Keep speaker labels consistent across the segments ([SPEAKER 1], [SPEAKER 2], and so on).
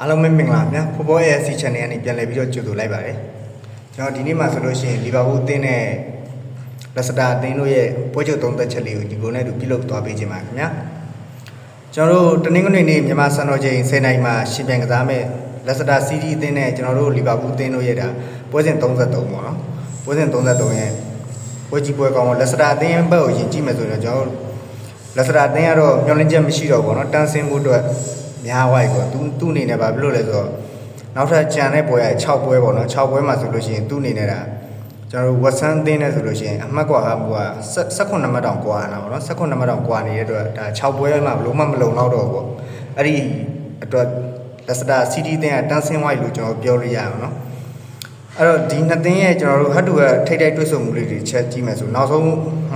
[SPEAKER 1] အားလုံးပဲမင်္ဂလာပါဖော်ဖော် AFC Channel ကနေပြန်လည်ပြီးတော့ကြိုဆိုလိုက်ပါတယ်ကျွန်တော်ဒီနေ့မှာဆိုလို့ရှိရင်လီဗာပူးအသင်းနဲ့လက်စတာအသင်းတို့ရဲ့ပွဲချုပ်သုံးသက်ချက်လေးကိုဒီကုန်းနဲ့တူပြုလုပ်သွားပေးခြင်းပါခင်ဗျာကျွန်တော်တို့တနင်္ဂနွေနေ့မြန်မာစံတော်ချိန်10:00နာရီမှာရှင်ပြန်ကစားမဲ့လက်စတာ CD အသင်းနဲ့ကျွန်တော်တို့လီဗာပူးအသင်းတို့ရဲ့ဒါပွဲစဉ်33ပေါ့နော်ပွဲစဉ်33ရဲ့ပွဲကြီးပွဲကောင်းလက်စတာအသင်းဘက်ကိုယဉ်ကြည့်မယ်ဆိုရင်ကျွန်တော်တို့လက်စတာအသင်းကတော့မျောလင်းချက်မရှိတော့ဘူးပေါ့နော်တန်းဆင်းမှုအတွက် များဝိုက်ကွာသူသူ့အနေနဲ့ဘာဖြစ်လို့လဲဆိုတော့နောက်ထပ်ကြံတဲ့ပွဲရ6ပွဲပေါ့နော်6ပွဲမှာဆိုလို့ရှိရင်သူ့အနေနဲ့ဒါကျွန်တော်တို့ဝက်ဆန်သင်းနေဆိုလို့ရှိရင်အမှတ်ကွာကဘူက16နံပါတ်တောင်ကွာနေတာပေါ့နော်16နံပါတ်တောင်ကွာနေတဲ့အတွက်ဒါ6ပွဲမှာဘလို့မှမလုံလောက်တော့ပေါ့အဲ့ဒီအတွက်လက်စတာ CD သင်းကတန်းစင်းဝိုက်လို့ကျွန်တော်ပြောလို့ရအောင်နော်အဲ့တော့ဒီနှစ်သင်းရဲ့ကျွန်တော်တို့ဟတ်တူကထိတိုက်တွေ့ဆုံမှုလေးတွေချက်ကြည့်မယ်ဆိုနောက်ဆုံး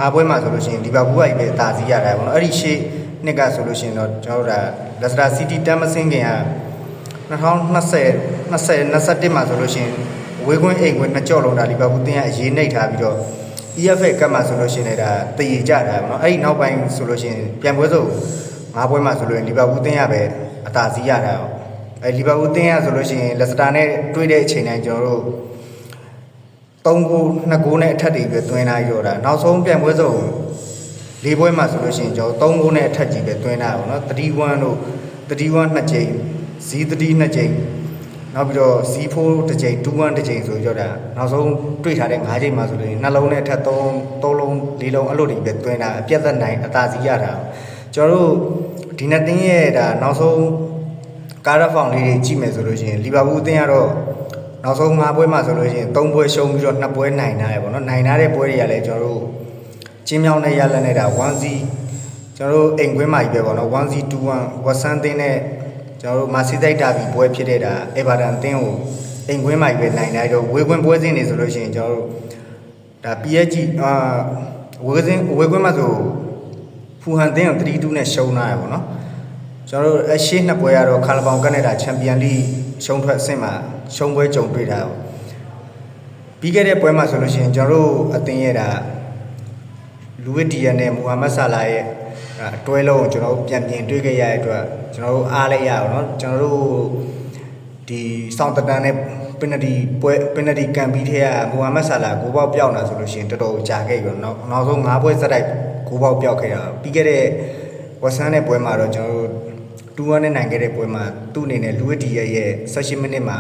[SPEAKER 1] ၅ပွဲမှာဆိုလို့ရှိရင်လီဗာပူးကအိမ်ပဲတာစီရတာပေါ့နော်အဲ့ဒီရှေ့ နှစ်ကဆိုလို့ရှိရင်တော့ကျွန်တော်တို့ဒါလက်စတာစီးတီးတမ်းမစင်းခင်က2020 20 21မှာဆိုလို့ရှိရင်ဝေးခွင်းအိမ်ခွင်းနှစ်ကြော့လုံးဒါလီဗာပူးတင်းကအရေးနှိပ်ထားပြီးတော့ EFA ကတ်မှာဆိုလို့ရှိရင်လည်းဒါတည်ကြတာပေါ့နော်အဲ့ဒီနောက်ပိုင်းဆိုလို့ရှိရင်ပြန်ပွဲစုံ၅ပွဲမှာဆိုလို့ရင်လီဗာပူးတင်းကပဲအသာစီးရတာပေါ့အဲလီဗာပူးတင်းရဆိုလို့ရှိရင်လက်စတာနဲ့တွေ့တဲ့အချိန်တိုင်းကျွန်တော်တို့3ဂိုး2ဂိုးနဲ့အထက်တွေပဲသွင်းလာရောတာနောက်ဆုံးပြန်ပွဲစုံ ၄ပွဲမှာဆိုလို့ရှိရင်ကျွန်တော်3ဂိုးနဲ့အထက်ကြီးပဲသွင်းလာပါတော့31တို့31နှစ်ကြိမ် Z3 နှစ်ကြိမ်နောက်ပြီးတော့ Z4 တစ်ကြိမ်21တစ်ကြိမ်ဆိုကြောတာနောက်ဆုံးတွေ့ထားတဲ့၅ကြိမ်မှာဆိုလို့ရင်နှလုံးနဲ့အထက်3 3လုံး၄လုံးအဲ့လိုတွေပဲသွင်းတာအပြတ်သက်နိုင်အသာစီရတာကျွန်တော်တို့ဒီနှစ်တင်းရဲ့ဒါနောက်ဆုံးကားရဖောင်လေးတွေကြည့်မယ်ဆိုလို့ရှိရင်လီဗာပူးအသင်းကတော့နောက်ဆုံး၅ပွဲမှာဆိုလို့ရှိရင်၃ပွဲရှုံးပြီးတော့2ပွဲနိုင်ထားရပေါ့နော်နိုင်ထားတဲ့ပွဲတွေကလည်းကျွန်တော်တို့ ချင်းမြောင်းနဲ့ရလက်နဲ့ဒါ 1C ကျွန်တော်တို့အိမ်ကွင်းမှာကြီးပဲပေါ့နော် 1C 21ဝက်ဆန်တင်းနဲ့ကျွန်တော်တို့မာစီတိုက်တာပြီးပွဲဖြစ်တဲ့ဒါအေဗာတန်တင်းကိုအိမ်ကွင်းမှာကြီးပဲနိုင်ထားတော့ဝေကွင်းပွဲစဉ်နေဆိုလို့ရှိရင်ကျွန်တော်တို့ဒါ PSG အာဝေစဉ်ဝေကွင်းမှာဆိုဖူဟန်တင်းကို3-2နဲ့ရှုံးထားရပေါ့နော်ကျွန်တော်တို့အရှိနှစ်ပွဲကတော့ခါလဘောင်ကနေဒါချန်ပီယံလိရှုံးထွက်အဆင့်မှာရှုံးပွဲကြုံတွေ့တာပေါ့ပြီးခဲ့တဲ့ပွဲမှာဆိုလို့ရှိရင်ကျွန်တော်တို့အသင်းရဲ့ဒါ လူဝစ်ဒီယန်နဲ့မူဟာမက်ဆာလာရဲ့အတွဲလုံးကိုကျွန်တော်တို့ပြန်ပြင်တွေ့ခဲ့ရတဲ့အတွက်ကျွန်တော်တို့အားလည်းရအောင်เนาะကျွန်တော်တို့ဒီစောင့်တတန်နဲ့ပင်နတီပွဲပင်နတီကန်ပြီးထဲကမူဟာမက်ဆာလာကိုပေါက်ပြောက်လာဆိုလို့ရှိရင်တော်တော်ကြာခဲ့ပြီเนาะနောက်ဆုံး၅ပွဲစတိုက်ကိုပေါက်ပြောက်ခဲ့တာပြီးခဲ့တဲ့ဝက်ဆန်တဲ့ပွဲမှာတော့ကျွန်တော်တို့ တူဝါနဲ့နိုင်ခဲ့တဲ့ပွဲမှာသူ့အနေနဲ့လူဝစ်တီရဲ့ရဲ့16မိနစ်မှာ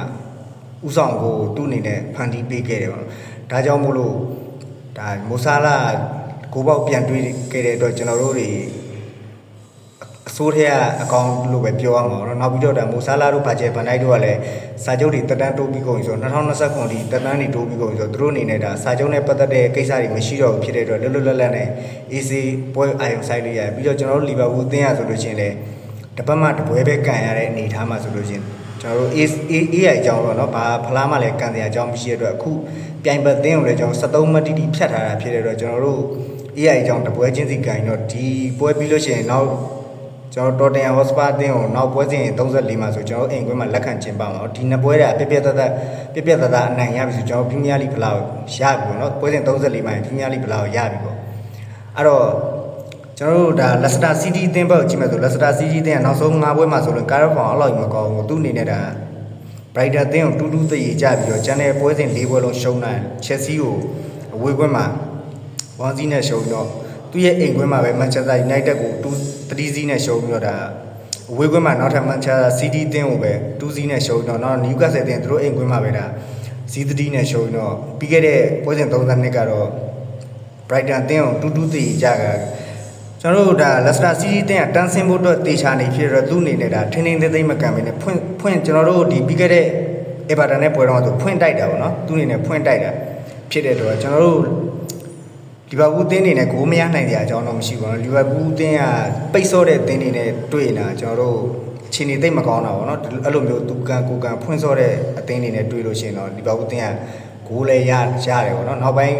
[SPEAKER 1] ဥဆောင်ကိုသူ့အနေနဲ့ဖန်တီးပေးခဲ့တယ်ပေါ့။ဒါကြောင့်မို့လို့ဒါမိုဆာလာ ကိုပေါက်ပြန်တွေးခဲ့တဲ့အတွက်ကျွန်တော်တို့တွေအစိုးရအကောင်လို့ပဲပြောရမှာပေါ့နော်။နောက်ပြီးတော့ဒါမိုဆာလာတို့ဘာကျဲဗန်ဒိုက်တို့ကလည်းစာချုပ်တွေတက်တန်းတိုးပြီးကုန်ပြီဆိုတော့2029ဒီတက်တန်းတွေတိုးပြီးကုန်ပြီဆိုတော့သူတို့အနေနဲ့ဒါစာချုပ်နဲ့ပတ်သက်တဲ့ကိစ္စတွေမရှိတော့ဘူးဖြစ်တဲ့အတွက်လွတ်လွတ်လပ်လပ်နဲ့ AC ပွဲအာရုံစိုက်လို့ရတယ်ပြီးတော့ကျွန်တော်တို့လီဗာပူးအသင်းရဆိုလို့ရှိရင်လည်း တပတ်မှတပွဲပဲကန်ရတဲ့အနေအထားမှာဆိုလို့ချင်းကျွန်တော်တို့ A A A အကြောင်းတော့เนาะဘာဖလားမှလည်းကန်စရာအကြောင်းမရှိတဲ့အတွက်အခုပြိုင်ပတ်သင်းကိုလည်းကျွန်တော်73မှတ်တိတိဖြတ်ထားတာဖြစ်တဲ့အတွက်ကျွန်တော်တို့ A အကြောင်းတပွဲချင်းစီကန်တော့ဒီပွဲပြီးလို့ရှိရင်နောက်ကျွန်တော်တော်တန်ဟော့စပါအသင်းကိုနောက်ပွဲစဉ်34မှာဆိုကျွန်တော်အိမ်ကွင်းမှာလက်ခံကျင်းပမှာ။ဒီနှစ်ပွဲတည်းပြပြတသက်ပြပြတသက်အနိုင်ရပြီဆိုကျွန်တော်ပရီးမီးယားလိဖလားကိုရပြီပေါ့နော်။ပွဲစဉ်34မှာပရီးမီးယားလိဖလားကိုရပြီပေါ့။အဲ့တော့ကျွန်တော်တို့ဒါလက်စတာစီးတီးအသင်းဘက်ကိုကြည့်မယ်ဆိုလက်စတာစီးတီးအသင်းကနောက်ဆုံး၅ပွဲမှာဆိုရင်ကာရက်ဖောင်အလောက်ကြီးမကောင်းဘူးသူ့အနေနဲ့ဒါဘရိုက်တာအသင်းကိုတူးတူးသေးကြပြီးတော့ကျန်တဲ့ပွဲစဉ်၄ပွဲလုံးရှုံးနိုင်ချက်စီကိုအဝေးကွင်းမှာ ဝမ်စီနဲ့ရှုံးတော့သူ့ရဲ့အိမ်ကွင်းမှာပဲမန်ချက်စတာယူနိုက်တက်ကို2 3စီးနဲ့ရှုံးပြီးတော့ဒါအဝေးကွင်းမှာနောက်ထပ်မန်ချက်စတာစီးတီးအသင်းကိုပဲ2စီးနဲ့ရှုံးတော့နောက်နယူကာဆယ်အသင်းသူတို့အိမ်ကွင်းမှာပဲဒါစီး3နဲ့ရှုံးတော့ပြီးခဲ့တဲ့ပွဲစဉ်32ကတော့ Brighton အသင်းကိုတူးတူးသေးကြတာကျွန်တော်တို့ဒါလက်စတာစီးစီးတင်းကတန်းစင်းဖို့အတွက်တေချာနေဖြစ်တော့သူ့အနေနဲ့ဒါထင်းထင်းသေးသေးမကန်ပဲနဲ့ဖွင့်ဖွင့်ကျွန်တော်တို့ဒီပြီးခဲ့တဲ့အေဗာတန်နဲ့ပွဲတော့ဆိုဖွင့်တိုက်တာပေါ့နော်သူ့အနေနဲ့ဖွင့်တိုက်တာဖြစ်တဲ့တော့ကျွန်တော်တို့ လီဗာပူးတင်းနေနဲ့ဂိုးမရနိုင်တဲ့အကြောင်းတော့မရှိပါဘူးလီဗာပူးတင်းကပိတ်ဆော့တဲ့တင်းနေနဲ့တွေ့နေတာကျွန်တော်တို့အချိန်နေသိမ့်မကောင်းတာပေါ့နော်အဲ့လိုမျိုးသူကန်ကိုကန်ဖွင့်ဆော့တဲ့အတင်းနေနဲ့တွေ့လို့ရှိရင်တော့လီဗာပူးတင်းကဂိုးလည်းရရတယ်ပေါ့နော်နောက်ပိုင်း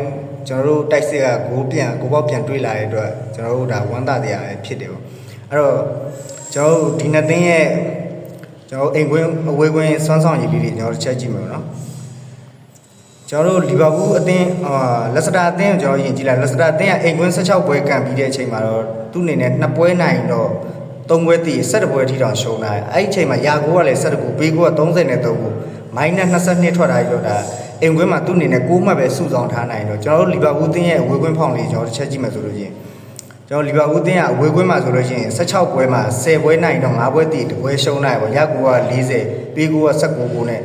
[SPEAKER 1] ကျွန်တော်တို့တိုက်စစ်ကဂိုးပြန်ကိုပေါက်ပြန်တွေးလာတဲ့အတွက်ကျွန်တော်တို့ဒါဝမ်းသာတရားပဲဖြစ်တယ်ပေါ့အဲ့တော့ကျွန်တော်တို့ဒီနှစ်သင်းရဲ့ကျွန်တော်တို့အိမ်ကွင်းအဝေးကွင်းစွမ်းဆောင်ရည်လေးတွေကျွန်တော်တို့ချက်ကြည့်မယ်နော် ကျွန်တော်တို့လီဗာပူးအသင်းအာလက်စတာအသင်းကိုကျွန်တော်ယင်ကြည့်လိုက်လက်စတာအသင်းကအိမ်ကွင်း16ပွဲကန်ပြီးတဲ့အချိန်မှာတော့သူ့အနေနဲ့နှစ်ပွဲနိုင်တော့3ပွဲတည်17ပွဲထိတောင်ရှုံးတာအဲ့ဒီအချိန်မှာရာကိုကလည်း17ကိုဘေးကိုက33ကိုမိုင်းနဲ့22ထွက်တာကြီးတော့ဒါအိမ်ကွင်းမှာသူ့အနေနဲ့6မှတ်ပဲစုဆောင်ထားနိုင်တော့ကျွန်တော်တို့လီဗာပူးတင်းရဲ့အဝေးကွင်းဖောင်လေးကျွန်တော်တစ်ချက်ကြည့်မှဆိုလို့ချင်းကျွန်တော်လီဗာပူးတင်းကအဝေးကွင်းမှာဆိုလို့ရှိရင်16ပွဲမှာ10ပွဲနိုင်တော့5ပွဲတည်တပွဲရှုံးနိုင်ပေါ့ရာကိုက40ဘေးကိုက19ကိုနဲ့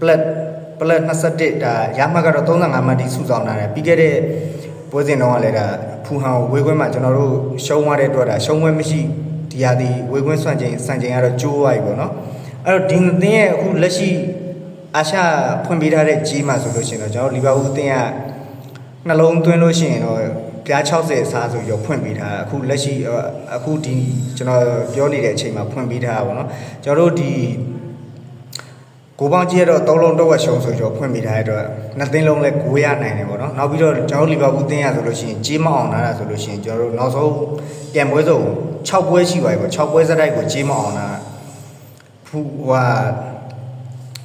[SPEAKER 1] plat plat 21ဒါရမှတ်ကတော့35မှတ်တိစုဆောင်ထားတယ်ပြီးခဲ့တဲ့ပွဲစဉ်တော့ကလည်းဒါဖူဟန်ဝေးခွင်းမှာကျွန်တော်တို့ရှုံးသွားတဲ့အတွက်ဒါရှုံးပွဲမရှိဒီဟာဒီဝေးခွင်းဆွန့်ချိန်စံချိန်ကတော့ကျိုးသွားပြီပေါ့နော်အဲ့တော့ဒီသင်းရဲ့အခုလက်ရှိအာရှဖွင့်ပေးထားတဲ့ကြီးမှာဆိုလို့ရှိရင်တော့ကျွန်တော်လီဗာပူးအသင်းကနှလုံးသွင်းလို့ရှိရင်တော့ပြား60အစားဆိုရောဖွင့်ပေးထားတာအခုလက်ရှိအခုဒီကျွန်တော်ပြောနေတဲ့အချိန်မှာဖွင့်ပေးထားတာပေါ့နော်ကျွန်တော်တို့ဒီ ကိုပေါင်းကြီးရတော့သုံးလုံးတော့ဝက်ရှုံးဆိုကြောဖွင့်မိထားတဲ့အတွက်နှစ်သိန်းလုံးလဲ9ရနိုင်တယ်ပေါ့နော်နောက်ပြီးတော့ကျွန်တော်တို့လီဗာပူးသင်းရဆိုလို့ရှိရင်ကြေးမအောင်လာတာဆိုလို့ရှိရင်ကျွန်တော်တို့နောက်ဆုံးပြန်ပွဲစုံ6ပွဲရှိပါပြီပေါ့6ပွဲစတိုက်ကိုကြေးမအောင်လာဖူဟွာ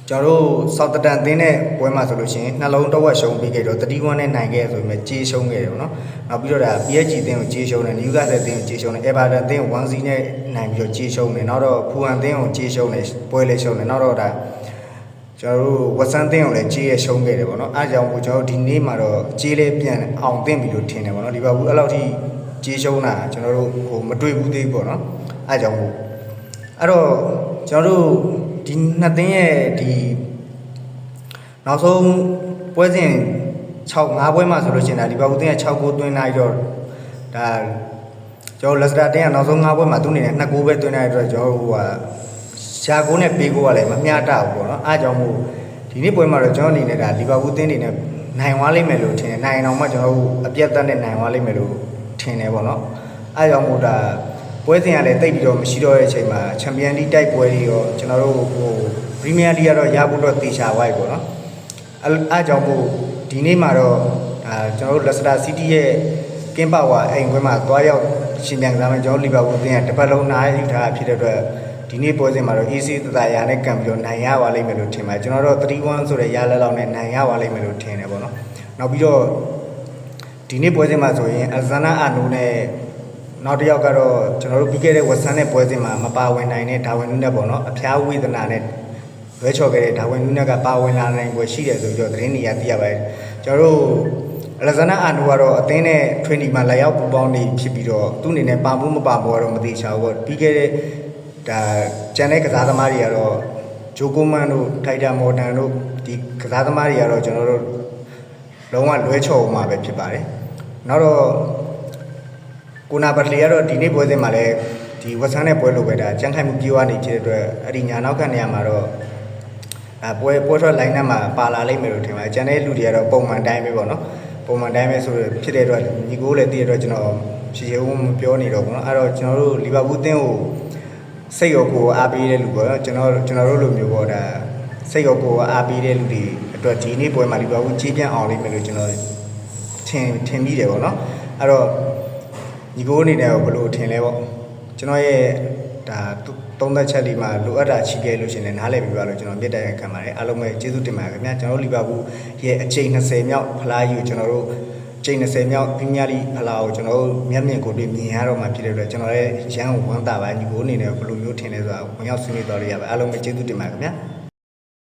[SPEAKER 1] ကျွန်တော်တို့စောက်တတန်သင်းတဲ့ပွဲမှာဆိုလို့ရှိရင်နှလုံးတော့ဝက်ရှုံးပြီးခဲ့တော့31နဲ့နိုင်ခဲ့ဆိုပေမဲ့ကြေးရှုံးခဲ့တယ်ပေါ့နော်နောက်ပြီးတော့ဒါ PSG သင်းကိုကြေးရှုံးတယ် Newcastle သင်းကိုကြေးရှုံးတယ် Everton သင်းကို1-0နဲ့နိုင်ပြီးတော့ကြေးရှုံးတယ်နောက်တော့ဖူဟန်သင်းကိုကြေးရှုံးတယ်ပွဲလေးရှုံးတယ်နောက်တော့ဒါ ကျွန်တော်တို့ဝက်ဆန်တင်းကိုလည်းကြေးရရှုံးခဲ့တယ်ပေါ့နော်အားကြောင့်ကိုကျွန်တော်တို့ဒီနေ့မှာတော့ကြေးလေးပြန်အောင်တင်ပြီလို့ထင်တယ်ပေါ့နော်ဒီဘက်ဘူးအဲ့လောက်ထိကြေးရှုံးတာကျွန်တော်တို့ဟိုမတွေ့ဘူးသေးဘူးပေါ့နော်အားကြောင့်ကိုအဲ့တော့ကျွန်တော်တို့ဒီနှစ်သိန်းရဲ့ဒီနောက်ဆုံးပွဲစဉ်6 5ပွဲမှာဆိုလို့ရှိရင်ဒါလီဗာပူးတင်းက6ဂိုးသွင်းလိုက်တော့ဒါကျွန်တော်လက်စတာတင်းကနောက်ဆုံး5ပွဲမှာသူ့အနေနဲ့2ဂိုးပဲသွင်းလိုက်တော့ကျွန်တော်တို့ဟိုက ရှာကိုနဲ့ပေးကိုကလည်းမမျှတဘူးပေါ့နော်အားကြောင့်မို့ဒီနေ့ပွဲမှာတော့ကျွန်တော်အနေနဲ့ဒါလီဗာပူးတင်းနေနဲ့နိုင်သွားလိမ့်မယ်လို့ထင်တယ်နိုင်အောင်မှကျွန်တော်တို့အပြတ်သက်နဲ့နိုင်သွားလိမ့်မယ်လို့ထင်တယ်ပေါ့နော်အားကြောင့်မို့ဒါပွဲစဉ်ကလည်းတိတ်ပြီးတော့မရှိတော့တဲ့အချိန်မှာချန်ပီယံလိတိုက်ပွဲတွေရောကျွန်တော်တို့ဟိုပရီးမီးယားလိကတော့ရဖို့တော့တေချာဝိုက်ပေါ့နော်အဲ့အားကြောင့်မို့ဒီနေ့မှာတော့အာကျွန်တော်တို့လက်စတာစီးတီးရဲ့ကင်းပါဝါအိမ်ခွဲမှာသွားရောက်ရှင်ပြန်စားမယ်ကျွန်တော်လီဗာပူးတင်းကတစ်ပတ်လုံးနားယူထားဖြစ်တဲ့အတွက် ဒီနေ့ပွဲစဉ်မှာတော့ AC တတရာနဲ့ကံပြီးတော့နိုင်ရပါလိမ့်မယ်လို့ထင်ပါတယ်ကျွန်တော်တို့3-1ဆိုတဲ့ရလက်လောက်နဲ့နိုင်ရပါလိမ့်မယ်လို့ထင်တယ်ပေါ့နော်နောက်ပြီးတော့ဒီနေ့ပွဲစဉ်မှာဆိုရင်အဇနာအာနိုနဲ့နောက်တစ်ယောက်ကတော့ကျွန်တော်တို့ပြီးခဲ့တဲ့ဝက်ဆန်နဲ့ပွဲစဉ်မှာမပါဝင်နိုင်တဲ့ဒါဝင်နုနဲ့ပေါ့နော်အဖျားဝေဒနာနဲ့လွဲချော်ခဲ့တဲ့ဒါဝင်နုနဲ့ကပါဝင်လာနိုင်ပွဲရှိတယ်ဆိုပြီးတော့သတင်းတွေရသိရပါတယ်ကျွန်တော်တို့အလက်ဇန္ဒာအာနိုကတော့အသင်းနဲ့ training မှာလာရောက်ပူပေါင်းနေဖြစ်ပြီးတော့သူ့အနေနဲ့ပါမှုမပါဘူးကတော့မသိချာဘူးပေါ့ပြီးခဲ့တဲ့ ဒါကျန်တဲ့ကစားသမားတွေကတော့ဂျိုကိုမန်တို့ထိုက်တာမော်တန်တို့ဒီကစားသမားတွေကတော့ကျွန်တော်တို့လုံးဝလွဲချော်မှာပဲဖြစ်ပါတယ်။နောက်တော့ကိုနာဘတ်လီကတော့ဒီနေ့ပွဲစဉ်မှာလည်းဒီဝက်ဆန်နဲ့ပွဲလို့ပဲဒါကြမ်းခိုင်မှုပြေဝနေဖြစ်တဲ့အတွက်အဲ့ဒီညာနောက်ခံနေရာမှာတော့အဲပွဲပွဲထွက် line နဲ့မှာပါလာလိမ့်မယ်လို့ထင်ပါတယ်။ကျန်တဲ့လူတွေကတော့ပုံမှန်တိုင်းပဲပေါ့နော်။ပုံမှန်တိုင်းပဲဆိုဖြစ်တဲ့အတွက်ညီကိုလည်းတည့်တဲ့အတွက်ကျွန်တော်ရှေ့ရှေ့ဝမပြောနေတော့ဘူးเนาะအဲ့တော့ကျွန်တော်တို့လီဗာပူးအသင်းကို စိတ်ရောကိုယ်အားပေးတဲ့လူပေါ့နော်ကျွန်တော်ကျွန်တော်တို့လိုမျိုးပေါ့ဒါစိတ်ရောကိုယ်အားပေးတဲ့လူတွေအတွက်ဒီနေ့ပွဲမှာလီဗာပူးကြီးပြန့်အောင်လိမ့်မယ်လို့ကျွန်တော်ထင်ထင်မိတယ်ပေါ့နော်အဲ့တော့ညီကိုအနေနဲ့ဘယ်လိုထင်လဲပေါ့ကျွန်တော်ရဲ့ဒါသုံးသက်ချက်လေးမှာလိုအပ်တာချီးပြလို့ရှင်လည်းနားလည်ပြီးပါလို့ကျွန်တော်မြတ်တဲ့ခံပါတယ်အားလုံးပဲကျေးဇူးတင်ပါတယ်ခင်ဗျာကျွန်တော်တို့လီဗာပူးရဲ့အချိန်20မြောက်ဖလားယူကျွန်တော်တို့ ချိန်20မြောက်ပရီးမီးယားလိဖလားကိုကျွန်တော်တို့မျက်မြင်ကိုယ်တွေ့မြင်ရတော့မှဖြစ်တဲ့အတွက်ကျွန်တော်ရဲ့ရန်ကိုဝမ်းသာပါညီကိုအနေနဲ့ဘယ်လိုမျိုးထင်လဲဆိုတာဝင်ရောက်ဆွေးနွေးတော်ရရပါအားလုံးပဲကျေးဇူးတင်ပါတယ်ခင်ဗျာ